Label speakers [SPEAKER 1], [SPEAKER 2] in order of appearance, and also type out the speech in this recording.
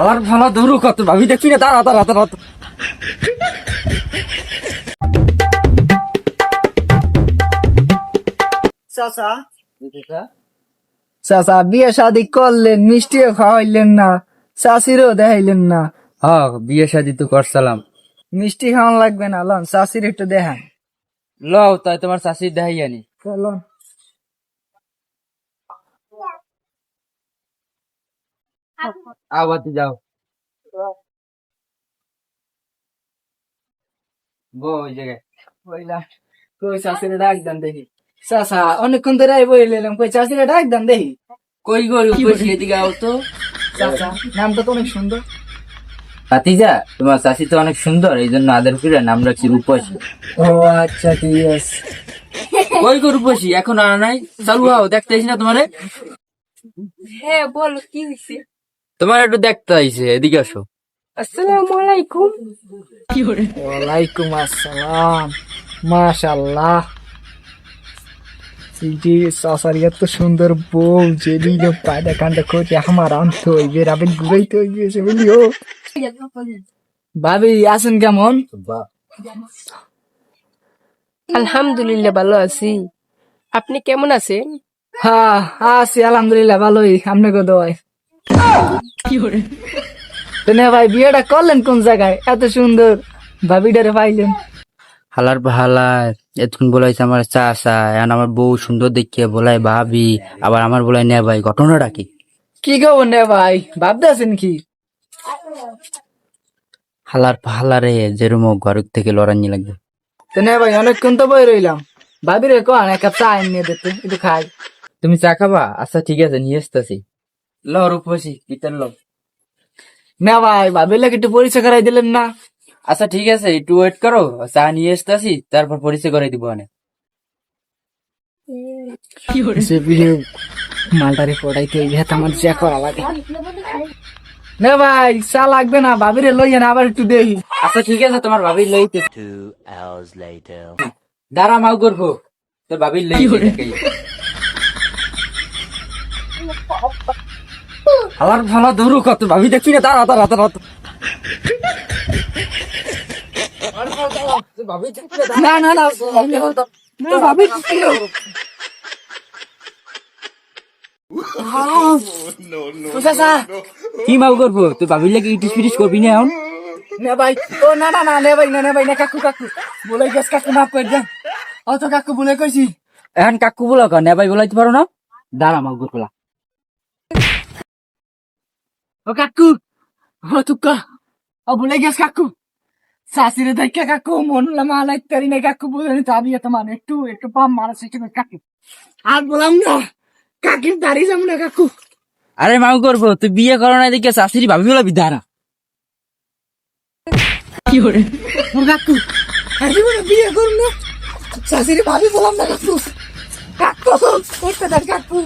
[SPEAKER 1] আমার ভালো ধরু কত ভাবি দেখছি না তারা তারা তারা
[SPEAKER 2] চাচা। চাচা বিয়ে শাদি করলেন মিষ্টিও খাওয়াইলেন না চাষিরও দেখাইলেন না।
[SPEAKER 1] হ্যাঁ বিয়ে শাদি তো করছিলাম।
[SPEAKER 2] মিষ্টি খাওয়ান লাগবে না লন চাষির একটু দেখান।
[SPEAKER 1] লও তাই তোমার শাশির দেখাই আনি
[SPEAKER 2] চলুন
[SPEAKER 1] আবার যাও। বো ওই জায়গায়।
[SPEAKER 2] বইলা কই ডাক দেন দেখি। চাচা অনেকক্ষণ ধরে বইলেন কই চাষিরে ডাক দেন দেখি।
[SPEAKER 1] কই গরি আও তো?
[SPEAKER 2] চাচা নামটা তো অনেক সুন্দর।
[SPEAKER 1] ভাতিজা তোমার চাষি তো অনেক সুন্দর। এই জন্য আদর করে নাম রাখছি রূপসী।
[SPEAKER 2] ও আচ্ছা ঠিক আছে।
[SPEAKER 1] কই গো রূপসী এখন আর নাই? চালু হও দেখতে না তোমারে?
[SPEAKER 3] হ্যাঁ বলো কি হয়েছে
[SPEAKER 1] তোমার একটু দেখতে আইছে এদিকে আসো।
[SPEAKER 3] আসসালামু আলাইকুম
[SPEAKER 2] ওয়ালাইকুম আসসালাম। মাশাল্লাহ জি চাচার এত সুন্দর বউ যে পায়দা কান্ডা করছে আমার আন্ত হইবে রাবেন ঘুরাইতে হইবে সে ভাবি আছেন কেমন?
[SPEAKER 3] আলহামদুলিল্লাহ ভালো আছি। আপনি কেমন আছেন?
[SPEAKER 2] হ্যাঁ আছি আলহামদুলিল্লাহ ভালোই। আপনাকে দোয়াই ভাই বিয়েটা করলেন কোন জায়গায়? এত সুন্দর। ভাবিটারে পাইলেন।
[SPEAKER 1] হালার হালার এতক্ষণ বলাইছে আমার চাষা এখন আমার বউ সুন্দর দেখিয়ে বলাই ভাবি আবার আমার বলাই নে ভাই ঘটনাটা কি?
[SPEAKER 2] কি খবর নে ভাই? ভাবতে আছেন কি?
[SPEAKER 1] হালার হালারে যেরম ঘর থেকে লড়ানি লাগবে।
[SPEAKER 2] তো না ভাই অনেকক্ষণ তো বই রইলাম। ভাবি রে কোন এক কাপ চা এনে দিতে একটু খাই।
[SPEAKER 1] তুমি চা খাবা? আচ্ছা ঠিক আছে নিয়ে আসতেছি। ল রূপসী পিতার ল
[SPEAKER 2] না ভাই ভাবির লাগে একটু পরিচয় করাই দিলেন না।
[SPEAKER 1] আচ্ছা ঠিক আছে একটু ওয়েট করো চা নিয়ে আসতেছি তারপর পরিচয় করে দিব অনেক
[SPEAKER 2] মালটারে পড়াইতে ভেতা আমার চেক করা লাগে। না ভাই চা লাগবে না ভাবিরে লইয়েন আবার একটু দেই।
[SPEAKER 1] আচ্ছা ঠিক আছে তোমার ভাবি লইতে. দাঁড়া মাও করব তোর ভাবি লইতে আমার ভালো ধরু কত? ভাবি দেখছি না তারা তারা তারা
[SPEAKER 2] না না ভাবি
[SPEAKER 1] কি মাও করব? তুই ভাবির লাগে ইটিস পিটিস করবি না এখন?
[SPEAKER 2] নে ভাই ও না না না নে ভাই না নে ভাই না কাকু কাকু। বলে গেছ কাকু মাফ করে দেন ও তো কাকু বলে কইছি।
[SPEAKER 1] এখন কাকু বলো কেন ভাই বলাইতে পারো না? দাঁড়া মাও করব
[SPEAKER 2] ও কাকু ও তুকা ও বলে গেছ কাকু শাশিরে দেখে কাকু মন লামা লাইতারি না কাকু বলে তাবি এত মানে একটু একটু পাম মারা শিখে কাকু আর বললাম না কাকির দাঁড়িয়ে যাব না কাকু
[SPEAKER 1] আরে মাও করব তুই বিয়ে করো না এদিকে শাশুড়ি ভাবি বলাবি দাঁড়া
[SPEAKER 2] ও কাকু আরে বলে বিয়ে করুন না। শাশিরে ভাবি বললাম না কাকু কাকু একটা দেখ কাকু